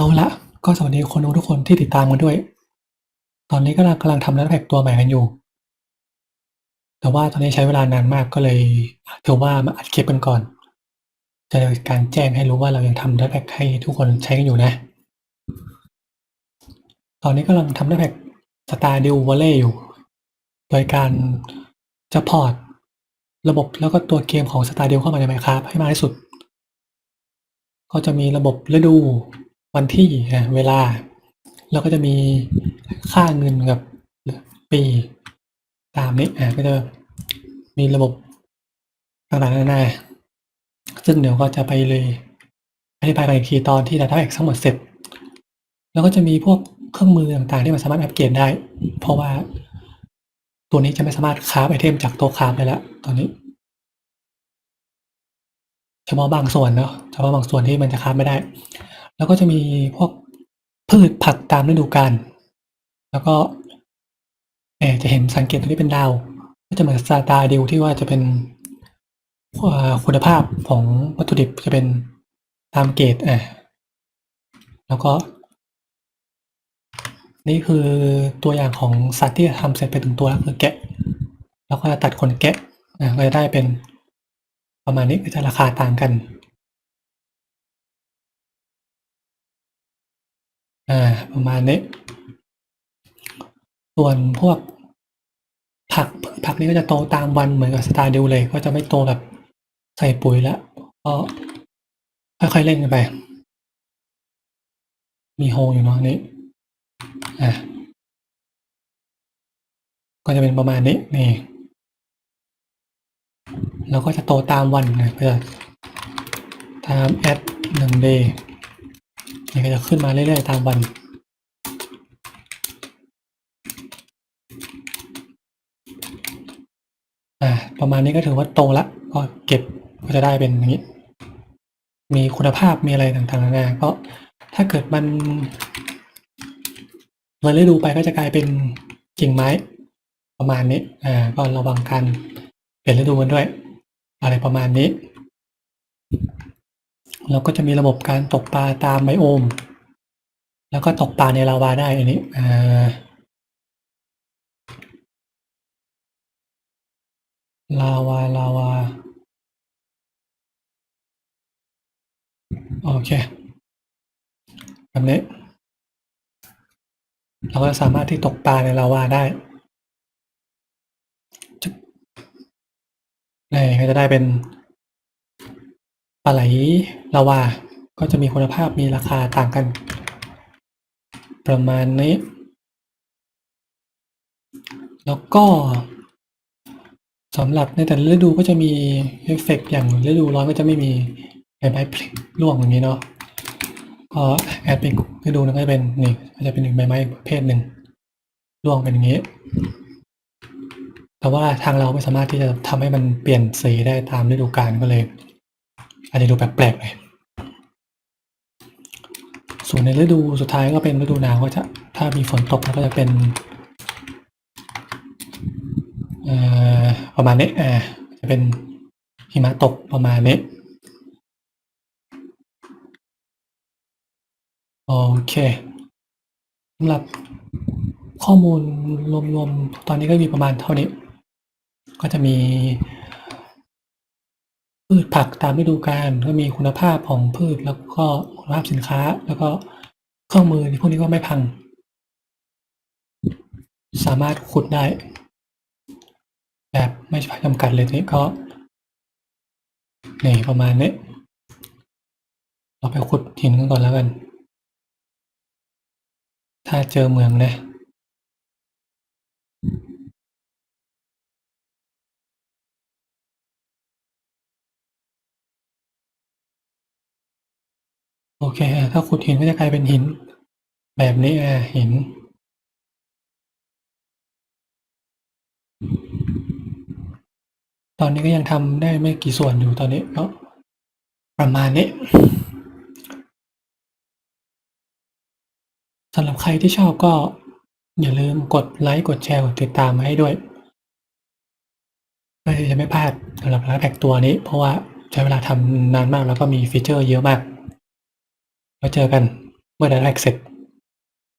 เอาละก็สวัสดีคนดูทุกคนที่ติดตามกันด้วย ตอนนี้กำลังกำลังทำแรปแพ็กตัวใหม่กันอยู่ แต่ว่าตอนนี้ใช้เวลานานมากก็เลยถือว่ามาอัดคลิปกันก่อน จะเป็นการแจ้งให้รู้ว่าเรายังทำแรปแพ็กให้ทุกคนใช้กันอยู่นะ ตอนนี้กำลังทำแรปแพ็กสตาร์ดิววอลเล่อยู่ โดยการจะพอร์ตระบบแล้วก็ตัวเกมของสตาร์ดิวเข้ามาใน Minecraft ให้มากที่สุด ก็จะมีระบบฤดู วันที่เวลา แล้วก็จะมีค่าเงินกับปีตามนี้อะก็จะมีระบบต่างๆนานาซึ่งเดี๋ยวก็จะไปเลยอธิบายกันอีกทีตอนที่ Data Pack ทั้งหมดเสร็จ แล้วก็จะมีพวกเครื่องมือต่างๆ ที่มันสามารถอัปเกรดได้ เพราะว่าตัวนี้จะไม่สามารถคราฟไอเทมจากโต๊ะคราฟได้แล้วตอนนี้ เฉพาะบางส่วนเนาะเฉพาะบางส่วนที่มันจะคราฟไม่ได้ แล้วก็จะมีพวกพืชผักตามฤดูกาลแล้วก็เอจะเห็นสังเกตตรงนี้เป็นดาว ก็จะเหมือนสตาร์ดิวที่ว่าจะเป็นคุณภาพของวัตถุดิบจะเป็นตามเกรดอะแล้วก็ นี่คือตัวอย่างของสัตว์ที่ทำเสร็จไปถึงตัวแล้วคือแกะ แล้วก็จะตัดขนแกะอะก็จะได้เป็นประมาณนี้ก็จะราคาต่างกัน อ่าประมาณนี้ ส่วนพวกผักผักนี้ก็จะโตตามวันเหมือนกับสตาร์ดิวเลย ก็จะไม่โตแบบใส่ปุ๋ยแล้วก็ค่อยๆเล่นกันไป มีโฮอยู่เนาะอันนี้อะก็จะเป็นประมาณนี้นี่แล้วก็จะโตตามวันนะก็จะตามแอดหนึ่งเดย์ นี่ก็จะขึ้นมาเรื่อยๆตามวัน อ่า ประมาณนี้ก็ถือว่าโตละ ก็เก็บก็จะได้เป็นอย่างนี้ มีคุณภาพมีอะไรต่างๆนานาก็ถ้าเกิดมันเลยฤดูไปก็จะกลายเป็นกิ่งไม้ ประมาณนี้ อ่า ก็ระวังการเปลี่ยนฤดูกันด้วย อะไรประมาณนี้ แล้วก็จะมีระบบการตกปลาตามไบโอม แล้วก็ตกปลาในลาวาได้อันนี้อ่าลาวาลาวาโอเคแบบนี้เราก็สามารถที่ตกปลาในลาวาได้นี่ก็จะได้เป็น ปลาไหลลาวา ก็จะมีคุณภาพมีราคาต่างกัน ประมาณนี้ แล้วก็สำหรับในแต่ละฤดูก็จะมีเอฟเฟกต์อย่างฤดูร้อนก็จะไม่มีใบไม้ผลิร่วงอย่างนี้เนาะก็แอดเป็นฤดูนึงก็จะเป็นนี่ก็จะเป็นหนึ่งใบไม้ประเภทหนึ่งร่วงเป็นอย่างนี้ แต่ว่าทางเราไม่สามารถที่จะทำให้มันเปลี่ยนสีได้ตามฤดูกาลก็เลย อาจจะดูแปลกๆหน่อยส่วนในฤดูสุดท้ายก็เป็นฤดูหนาวก็จะถ้ามีฝนตกก็จะเป็นประมาณนี้อ่าจะเป็นหิมะตกประมาณนี้โอเคสำหรับข้อมูลรวมๆตอนนี้ก็มีประมาณเท่านี้ ก็จะมี พืชผักตามฤดูกาลก็มีคุณภาพของพืชแล้วก็คุณภาพสินค้า แล้วก็เครื่องมือพวกนี้ก็ไม่พัง สามารถขุดได้ แบบไม่จำกัดเลยนี่ก็นี่ประมาณนี้เราไปขุดหินกันก่อนแล้วกัน ถ้าเจอเมืองนะ โอเค ถ้าขุดหินก็จะกลายเป็นหิน แบบนี้อะหิน ตอนนี้ก็ยังทำได้ไม่กี่ส่วนอยู่ตอนนี้ก็ประมาณนี้สำหรับใครที่ชอบก็อย่าลืมกดไลค์กดแชร์กดติดตามมาให้ด้วยเพื่อที่จะไม่พลาดสำหรับร้านแพ็กตัวนี้ เพราะว่าใช้เวลาทำนานมากแล้วก็มีฟีเจอร์เยอะมาก แล้วเจอกันเมื่อ Data Pack เสร็จ